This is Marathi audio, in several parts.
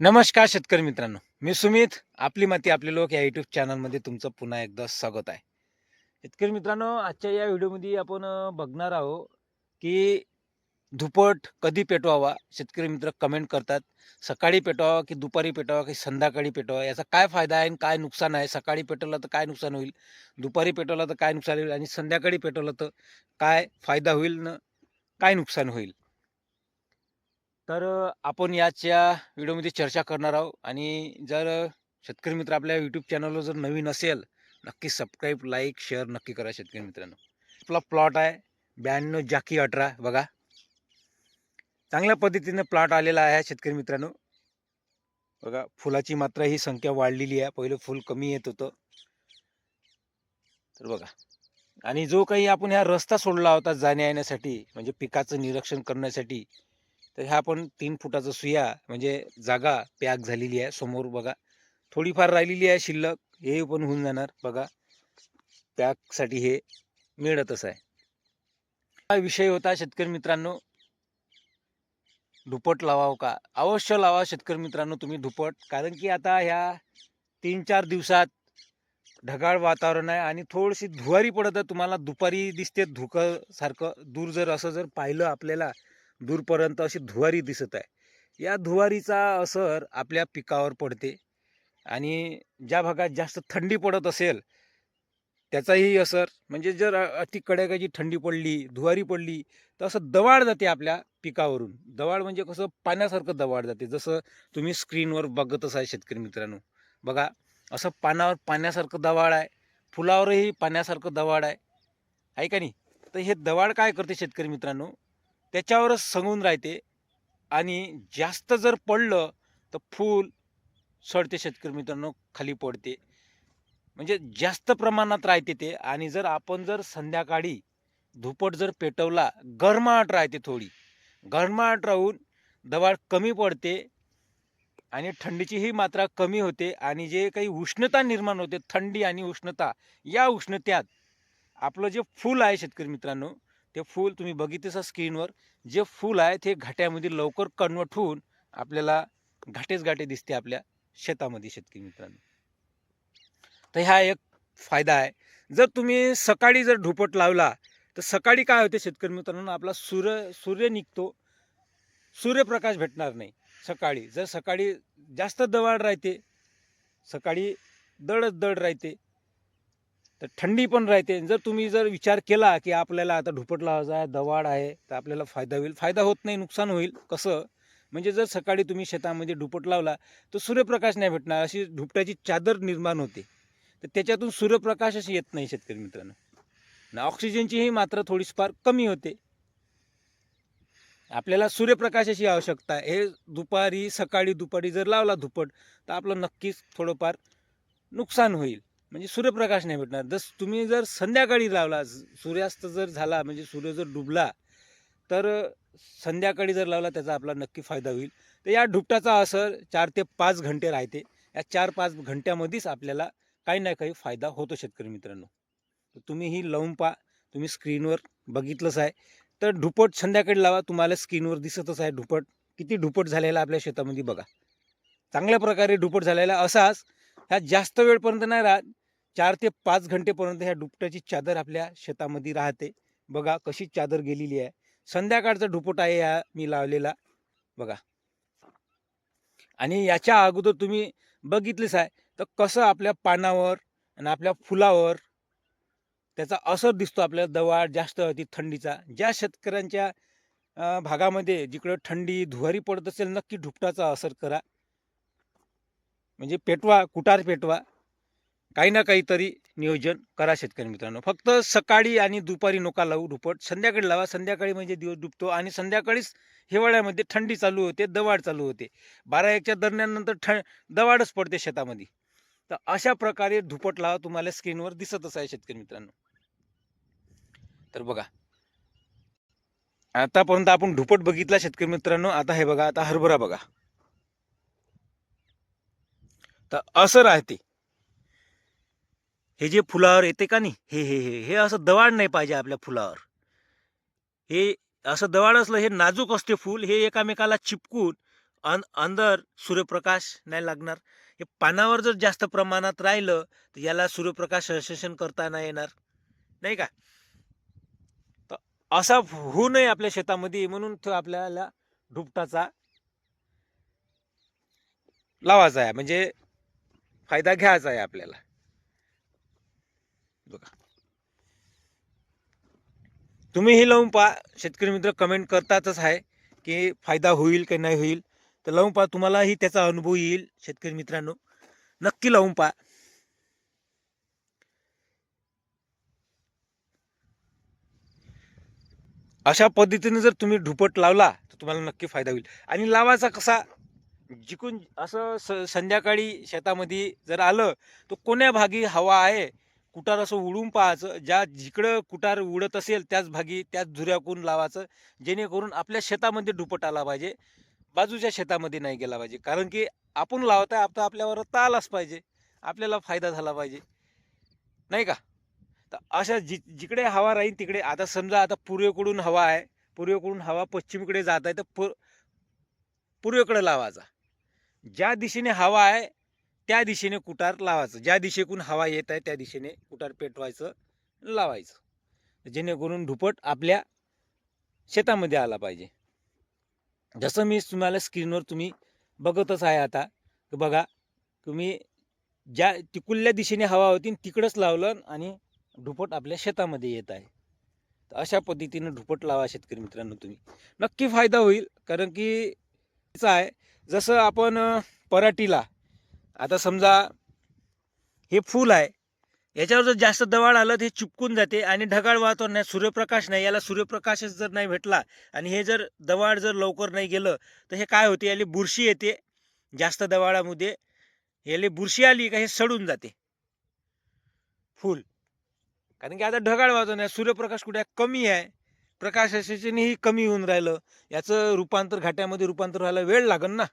नमस्कार शेतकरी मित्रांनो. मी सुमित. आपली माती आपले लोक या युट्यूब चॅनलमध्ये तुमचं पुन्हा एकदा स्वागत आहे. शेतकरी मित्रांनो आजच्या या व्हिडिओमध्ये आपण बघणार आहोत की धुपट कधी पेटवावा? शेतकरी मित्र कमेंट करतात. सकाळी पेटवावा की दुपारी पेटवावा की संध्याकाळी पेटवावा? याचा काय फायदा आहे आणि काय नुकसान आहे? सकाळी पेटवलं तर काय नुकसान होईल? दुपारी पेटवलं तर काय नुकसान होईल? आणि संध्याकाळी पेटवलं तर काय फायदा होईल न? काय नुकसान होईल? तर आपण याच्या व्हिडिओमध्ये चर्चा करणार आहोत आणि जर शेतकरी मित्र आपल्या यूट्यूब चॅनलवर जर नवीन असेल नक्की सबस्क्राईब लाईक शेअर नक्की करा शेतकरी मित्रांनो. आपला प्लॉट आहे ब्याण्णव जाकी अठरा बघा. चांगल्या पद्धतीने प्लॉट आलेला आहे शेतकरी मित्रांनो. बघा फुलाची मात्रा ही संख्या वाढलेली आहे. पहिलं फुल कमी येत होतं. तर बघा. आणि जो काही आपण ह्या रस्ता सोडला होता जाण्या येण्यासाठी म्हणजे पिकाचं निरीक्षण करण्यासाठी तर ह्या पण तीन फुटाचं सुया म्हणजे जागा पॅक झालेली आहे समोर बघा. थोडीफार राहिलेली आहे शिल्लक हे पण होऊन जाणार बघा. पॅकसाठी हे मिळतच आहे. हा विषय होता शेतकरी मित्रांनो. धुपट लावावं का? अवश्य लावा शेतकरी मित्रांनो तुम्ही धुपट कारण की आता ह्या तीन चार दिवसात ढगाळ वातावरण आहे आणि थोडीशी धुवारी पडत आहे. तुम्हाला दुपारी दिसते धुकं सारखं. दूर जर असं जर पाहिलं आपल्याला दूरपर्यंत अशी धुवारी दिसत आहे. या धुवारीचा असर आपल्या पिकावर पडते आणि ज्या भागात जास्त थंडी पडत असेल त्याचाही असर म्हणजे जर अति कड्याकाची थंडी पडली धुवारी पडली तर असं दवाड जाते आपल्या पिकावरून. दवाड म्हणजे कसं पाण्यासारखं दवाड जाते. जसं तुम्ही स्क्रीनवर बघतच आहे शेतकरी मित्रांनो. बघा असं पानावर पाण्यासारखं दवाड आहे फुलावरही पाण्यासारखं दवाड आहे. आहे का नाही? तर हे दवाड काय करते शेतकरी मित्रांनो? त्याच्यावरच संगून राहते. आणि जास्त जर पडलं तर फूल सडते शेतकरी मित्रांनो खाली पडते. म्हणजे जास्त प्रमाणात राहते ते. आणि जर आपण जर संध्याकाळी धुपट जर पेटवला गरमाट राहते थोडी. गरमाट राहून दवाळ कमी पडते आणि थंडीचीही मात्रा कमी होते. आणि जे काही उष्णता निर्माण होते थंडी आणि उष्णता या उष्णत्यात आपलं जे फूल आहे शेतकरी मित्रांनो ते फूल तुम्ही बघितलं स्क्रीनवर. जे फूल आहे ते घाट्यामध्ये लवकर कन्वर्ट होऊन आपल्याला घाटेच घाटे दिसते आपल्या शेतामध्ये शेतकरी मित्रांनो. तर हा एक फायदा आहे. जर तुम्ही सकाळी जर ढुपट लावला तर सकाळी काय होते शेतकरी मित्रांनो आपला सूर्य सूर्य निघतो. सूर्यप्रकाश भेटणार नाही सकाळी. जर सकाळी जास्त दवाड राहते सकाळी दडच दड राहते तर थंडी पण राहते. जर तुम्ही जर विचार केला की आपल्याला आता ढुपटला लावायचा आहे दवाड आहे तर आपल्याला फायदा होईल. फायदा होत नाही नुकसान होईल. कसं? म्हणजे जर सकाळी तुम्ही शेतामध्ये ढुपट लावला तर सूर्यप्रकाश नाही भेटणार. अशी ढुपटाची चादर निर्माण होते. तर त्याच्यातून सूर्यप्रकाश अशी येत नाही शेतकरी मित्रांनो. आणि ऑक्सिजनचीही मात्रा थोडीफार कमी होते. आपल्याला सूर्यप्रकाशाची आवश्यकता हे दुपारी सकाळी दुपारी जर लावला धुपट तर आपलं नक्कीच थोडंफार नुकसान होईल. म्हणजे सूर्यप्रकाश नाही भेटणार. जस तुम्ही जर संध्याकाळी लावला सूर्यास्त जर झाला म्हणजे सूर्य जर डुबला तर संध्याकाळी जर लावला त्याचा आपला नक्की फायदा होईल. तर या ढुपटाचा असर चार ते पाच घंटे राहते. या चार पाच घंट्यामध्येच आपल्याला काही ना काही फायदा होतो शेतकरी मित्रांनो. तर तुम्ही ही लावून पहा. तुम्ही स्क्रीनवर बघितलंच आहे. तर ढुपट संध्याकाळी लावा. तुम्हाला स्क्रीनवर दिसतच आहे ढुपट. किती ढुपट झालेला आपल्या शेतामध्ये बघा. चांगल्या प्रकारे ढुपट झालेला असाच. ह्या जास्त वेळपर्यंत नाही राहत. चार ते पाच घंटेपर्यंत ह्या डुपटाची चादर आपल्या शेतामध्ये राहते. बघा कशी चादर गेलेली आहे. संध्याकाळचा ढुपट आहे या मी लावलेला. बघा. आणि याच्या अगोदर तुम्ही बघितलेच आहे. तर कसं आपल्या पानावर आणि आपल्या फुलावर त्याचा असर दिसतो आपल्याला दवाळ जास्त होती थंडीचा. ज्या शेतकऱ्यांच्या भागामध्ये जिकडं थंडी धुवारी पडत असेल नक्की ढुपटाचा असर करा. म्हणजे पेटवा कुटार पेटवा काही ना काहीतरी नियोजन करा शेतकरी मित्रांनो. फक्त सकाळी आणि दुपारी नका लावू दुपट संध्याकाळी लावा. संध्याकाळी म्हणजे दिवस डुबतो आणि संध्याकाळीच हिवाळ्यामध्ये थंडी चालू होते दवाड चालू होते. बारा एकच्या दरम्यानंतर ठ थ दवाडच पडते शेतामध्ये. तर अशा प्रकारे धुपट लावा तुम्हाला स्क्रीनवर दिसतच आहे शेतकरी मित्रांनो. तर बघा. आतापर्यंत आपण धुपट बघितला शेतकरी मित्रांनो. आता हे बघा आता हरभरा बघा. तर असं राहते. हे जे फुलावर येते का नाही हे हे हे हे असं दवाड नाही पाहिजे आपल्या फुलावर. हे असं दवाड असलं हे नाजूक असते फूल हे एकामेकाला चिपकून अन अंदर सूर्यप्रकाश नाही लागणार. हे पानावर जर जास्त प्रमाणात राहिलं तर याला सूर्यप्रकाश संश्लेषण करता नाही येणार. नाही का? तर असा होऊ नये आपल्या शेतामध्ये म्हणून तो आपल्याला ढुपटाचा लावायचा आहे. म्हणजे फायदा घ्यायचा आहे आपल्याला. बघा. तुम्हीही लावून पहा शेतकरी मित्र कमेंट करतातच आहे की फायदा होईल की नाही होईल. तर लावून पहा तुम्हालाही त्याचा अनुभव येईल शेतकरी मित्रांनो. नक्की लावून पहा. अशा पद्धतीने जर तुम्ही ढुपट लावला तर तुम्हाला नक्की फायदा होईल. आणि लावायचा कसा? जिकून असं स संध्याकाळी शेतामध्ये जर आलं तर कोण्या भागी हवा आहे? कुटार असं उडून पाहायचं. ज्या जिकडं कुटार उडत असेल त्याच भागी त्याच झुऱ्याकून लावायचं? जेणेकरून आपल्या शेतामध्ये दुपट आला पाहिजे. बाजूच्या शेतामध्ये नाही गेला पाहिजे. कारण की आपण लावत आहे आता आपल्यावर तर आलाच पाहिजे. आपल्याला फायदा झाला पाहिजे. नाही का? तर अशा जि जिकडे हवा राहील तिकडे. आता समजा आता पूर्वेकडून हवा आहे. पूर्वेकडून हवा पश्चिमेकडे जात आहे तर पूर्वेकडे लावायचा. ज्या दिशेने हवा आहे त्या दिशेने कुटार लावायचं. ज्या दिशेकडून हवा येत आहे त्या दिशेने कुटार पेटवायचं लावायचं. जेणेकरून धुपट आपल्या शेतामध्ये आला पाहिजे. जसं मी तुम्हाला स्क्रीनवर तुम्ही बघतच आहे आता. की बघा तुम्ही ज्या तिकुल्या दिशेने हवा होती तिकडंच लावलं आणि धुपट आपल्या शेतामध्ये येत आहे. तर अशा पद्धतीनं धुपट लावा शेतकरी मित्रांनो तुम्ही. नक्की फायदा होईल कारण की कसं आहे जसं आपण पराटीला पराठीला आता समजा हे फूल आहे याच्यावर जर जास्त दवाड आलं तर हे चिपकून जाते आणि ढगाळ वातावरण नाही सूर्यप्रकाश नाही याला सूर्यप्रकाशच जर नाही भेटला आणि हे जर दवाड जर लवकर नाही गेलं तर हे काय होते याला बुरशी येते जास्त दवाळामध्ये याला बुरशी आली का हे सडून जाते फूल. कारण की आता ढगाळ वातावरण आहे सूर्यप्रकाश कुठे कमी आहे प्रकाशाच्यानेही कमी होऊन राहिलं. याचं रूपांतर घाट्यामध्ये रूपांतर व्हायला वेळ लागन ना.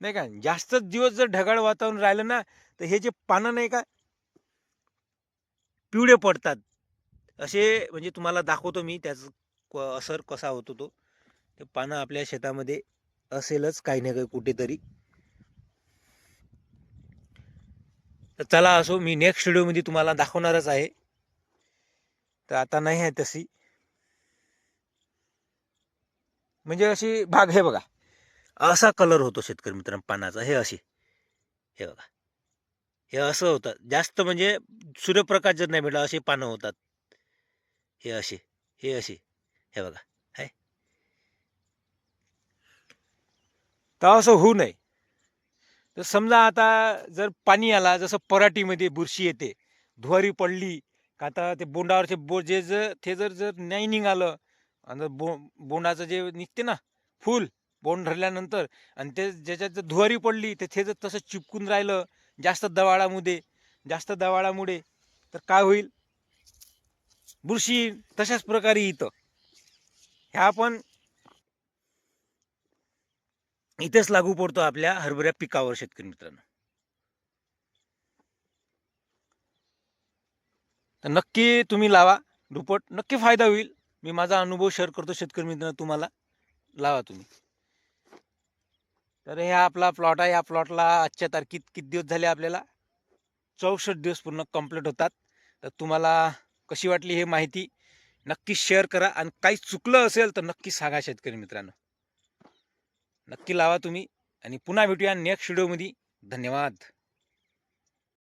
नाही का? जास्तच दिवस जर ढगाळ वातावरण राहिलं ना तर हे जे पानं नाही का? पिवळे पडतात. असे म्हणजे तुम्हाला दाखवतो मी त्याचं क- असर कसा होतो तो. ते पानं आपल्या शेतामध्ये असेलच काही ना काही कुठेतरी. तर चला असो मी नेक्स्ट व्हिडिओमध्ये तुम्हाला दाखवणारच आहे. तर आता नाही आहे तशी. म्हणजे अशी भाग हे बघा. असा कलर होतो शेतकरी मित्रांनो पानाचा. हे असे हे बघा. हे असं होतं. जास्त म्हणजे सूर्यप्रकाश जर नाही भेटला असे पानं होतात. हे असे हे असे हे बघा. आहे तर असं होऊ नये. तर समजा आता जर पाणी आला जसं पराठीमध्ये बुरशी येते धुवारी पडली का आता ते बोंडावरचे बो जे जर ते जर जर नाही निघालं आणि बो बोंडाचं जे निघते ना फूल बोंड धरल्यानंतर आणि ते ज्याच्यात जर धुवारी पडली तर ते जर तसं चिपकून राहिलं जास्त दवाळामुळे जास्त दवाळामुळे तर काय होईल? बुरशी तशाच प्रकारे इथं. ह्या पण इथेच लागू पडतो आपल्या हरभऱ्या पिकावर शेतकरी मित्रांनो. तर नक्की तुम्ही लावा दुपट नक्की फायदा होईल. मी माझा अनुभव शेअर करतो शेतकरी मित्रांनो तुम्हाला. लावा तुम्ही. तर हे आपला प्लॉट आहे. या प्लॉटला आजच्या तारखेत किती दिवस झाले आपल्याला? चौसष्ट दिवस पूर्ण कंप्लीट होतात. तर तुम्हाला कशी वाटली हे माहिती नक्की शेअर करा. आणि काही चुकलं असेल तर नक्की सांगा शेतकरी मित्रांनो. नक्की लावा तुम्ही. आणि पुन्हा भेटूया नेक्स्ट व्हिडिओमध्ये धन्यवाद.